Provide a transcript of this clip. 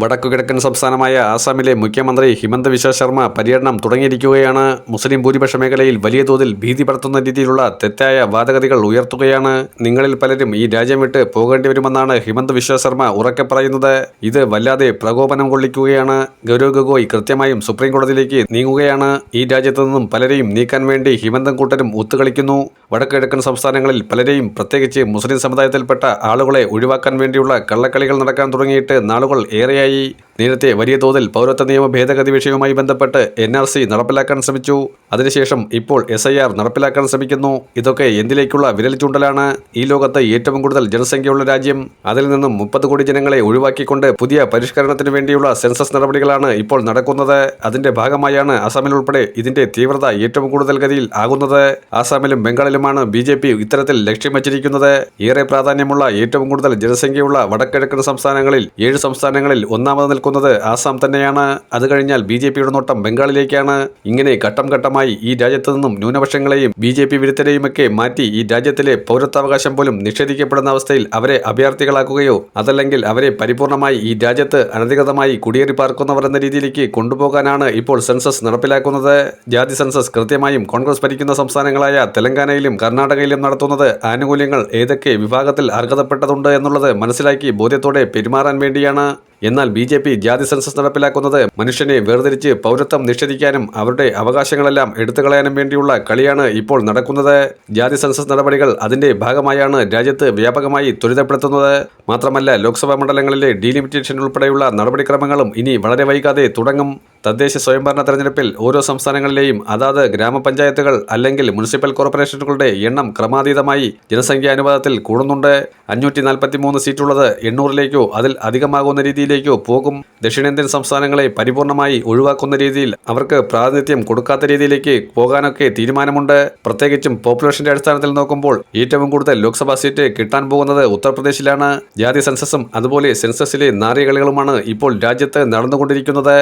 വടക്കുകിഴക്കൻ സംസ്ഥാനമായ ആസാമിലെ മുഖ്യമന്ത്രി ഹിമന്ത വിശ്വ ശർമ്മ പര്യടനം തുടങ്ങിയിരിക്കുകയാണ്. മുസ്ലിം ഭൂരിപക്ഷ മേഖലയിൽ വലിയ തോതിൽ ഭീതി പടർത്തുന്ന രീതിയിലുള്ള തെറ്റായ വാദഗതികൾ ഉയർത്തുകയാണ്. നിങ്ങളിൽ പലരും ഈ രാജ്യം വിട്ട് പോകേണ്ടി വരുമെന്നാണ് ഹിമന്ത വിശ്വ ശർമ്മ ഉറക്കെ പറയുന്നത്. ഇത് വല്ലാതെ പ്രകോപനം കൊള്ളിക്കുകയാണ്. ഗൗരവ് ഗൊഗോയ് കൃത്യമായും സുപ്രീം കോടതിയിലേക്ക് നീങ്ങുകയാണ്. ഈ രാജ്യത്തു നിന്നും പലരെയും നീക്കാൻ വേണ്ടി ഹിമന്തം കൂട്ടരും ഒത്തുകളിക്കുന്നു. വടക്കുകിഴക്കൻ സംസ്ഥാനങ്ങളിൽ പലരെയും പ്രത്യേകിച്ച് മുസ്ലിം സമുദായത്തിൽപ്പെട്ട ആളുകളെ ഒഴിവാക്കാൻ വേണ്ടിയുള്ള കള്ളക്കളികൾ നടക്കാൻ തുടങ്ങിയിട്ട് നാളുകൾ ഏറെയായി バイ നേരത്തെ വലിയ തോതിൽ പൗരത്വ നിയമ ഭേദഗതി വിഷയവുമായി ബന്ധപ്പെട്ട് എൻ ആർ സി നടപ്പിലാക്കാൻ ശ്രമിച്ചു. അതിനുശേഷം ഇപ്പോൾ എസ് ഐ ആർ നടപ്പിലാക്കാൻ ശ്രമിക്കുന്നു. ഇതൊക്കെ എന്തിലേക്കുള്ള വിരൽ ചൂണ്ടലാണ്? ഈ ലോകത്ത് ഏറ്റവും കൂടുതൽ ജനസംഖ്യയുള്ള രാജ്യം. അതിൽ നിന്നും മുപ്പത് കോടി ജനങ്ങളെ ഒഴിവാക്കിക്കൊണ്ട് പുതിയ പരിഷ്കരണത്തിനു വേണ്ടിയുള്ള സെൻസസ് നടപടികളാണ് ഇപ്പോൾ നടക്കുന്നത്. അതിന്റെ ഭാഗമായാണ് അസമിൽ ഉൾപ്പെടെ ഇതിന്റെ തീവ്രത ഏറ്റവും കൂടുതൽ ഗതിയിൽ ആകുന്നത്. ആസാമിലും ബംഗാളിലുമാണ് ബി ജെ പി ഇത്തരത്തിൽ ലക്ഷ്യം വച്ചിരിക്കുന്നത്. ഏറെ പ്രാധാന്യമുള്ള ഏറ്റവും കൂടുതൽ ജനസംഖ്യയുള്ള വടക്കിഴക്കൻ സംസ്ഥാനങ്ങളിൽ ഏഴ് സംസ്ഥാനങ്ങളിൽ ഒന്നാമത് നിൽക്കുന്നത് ആസാം തന്നെയാണ്. അത് കഴിഞ്ഞാൽ ബി ജെ പിയുടെ നോട്ടം ബംഗാളിലേക്കാണ്. ഇങ്ങനെ ഘട്ടം ഘട്ടമായി ഈ രാജ്യത്ത് നിന്നും ന്യൂനപക്ഷങ്ങളെയും ബി ജെ പി വിരുദ്ധരെയുമൊക്കെ മാറ്റി ഈ രാജ്യത്തിലെ പൗരത്വാവകാശം പോലും നിഷേധിക്കപ്പെടുന്ന അവസ്ഥയിൽ അവരെ അഭയാർത്ഥികളാക്കുകയോ അതല്ലെങ്കിൽ അവരെ പരിപൂർണമായി ഈ രാജ്യത്ത് അനധികൃതമായി കുടിയേറി പാർക്കുന്നവർ എന്ന രീതിയിലേക്ക് കൊണ്ടുപോകാനാണ് ഇപ്പോൾ സെൻസസ് നടപ്പിലാക്കുന്നത്. ജാതി സെൻസസ് കൃത്യമായും കോൺഗ്രസ് ഭരിക്കുന്ന സംസ്ഥാനങ്ങളായ തെലങ്കാനയിലും കർണാടകയിലും നടത്തുന്നത് ആനുകൂല്യങ്ങൾ ഏതൊക്കെ വിഭാഗത്തിൽ അർഹതപ്പെട്ടതുണ്ട് എന്നുള്ളത് മനസ്സിലാക്കി ബോധ്യത്തോടെ പെരുമാറാൻ വേണ്ടിയാണ്. എന്നാൽ ബി ജെ പി ജാതി സെൻസസ് നടപ്പിലാക്കുന്നത് മനുഷ്യനെ വേർതിരിച്ച് പൗരത്വം നിഷേധിക്കാനും അവരുടെ അവകാശങ്ങളെല്ലാം എടുത്തുകളയാനും വേണ്ടിയുള്ള കളിയാണ് ഇപ്പോൾ നടക്കുന്നത്. ജാതി സെൻസസ് നടപടികൾ അതിന്റെ ഭാഗമായാണ് രാജ്യത്ത് വ്യാപകമായി ത്വരിതപ്പെടുത്തുന്നത്. മാത്രമല്ല ലോക്സഭാ മണ്ഡലങ്ങളിലെ ഡീലിമിറ്റേഷൻ ഉൾപ്പെടെയുള്ള നടപടിക്രമങ്ങളും ഇനി വളരെ വൈകാതെ തുടങ്ങും. തദ്ദേശ സ്വയംഭരണ തെരഞ്ഞെടുപ്പിൽ ഓരോ സംസ്ഥാനങ്ങളിലെയും അതാത് ഗ്രാമപഞ്ചായത്തുകൾ അല്ലെങ്കിൽ മുനിസിപ്പൽ കോർപ്പറേഷനുകളുടെ എണ്ണം ക്രമാതീതമായി ജനസംഖ്യാ അനുപാതത്തിൽ കൂടുന്നുണ്ട്. അഞ്ഞൂറ്റി നാൽപ്പത്തി മൂന്ന് സീറ്റുള്ളത് എണ്ണൂറിലേക്കോ അതിൽ അധികമാകുന്ന രീതിയിലേക്കോ പോകും. ദക്ഷിണേന്ത്യൻ സംസ്ഥാനങ്ങളെ പരിപൂർണമായി ഒഴിവാക്കുന്ന രീതിയിൽ അവർക്ക് പ്രാതിനിധ്യം കൊടുക്കാത്ത രീതിയിലേക്ക് പോകാനൊക്കെ തീരുമാനമുണ്ട്. പ്രത്യേകിച്ചും പോപ്പുലേഷന്റെ അടിസ്ഥാനത്തിൽ നോക്കുമ്പോൾ ഏറ്റവും കൂടുതൽ ലോക്സഭാ സീറ്റ് കിട്ടാൻ പോകുന്നത് ഉത്തർപ്രദേശിലാണ്. ജാതി സെൻസസും അതുപോലെ സെൻസസിലെ നാറികളികളുമാണ് ഇപ്പോൾ രാജ്യത്ത് നടന്നുകൊണ്ടിരിക്കുന്നത്.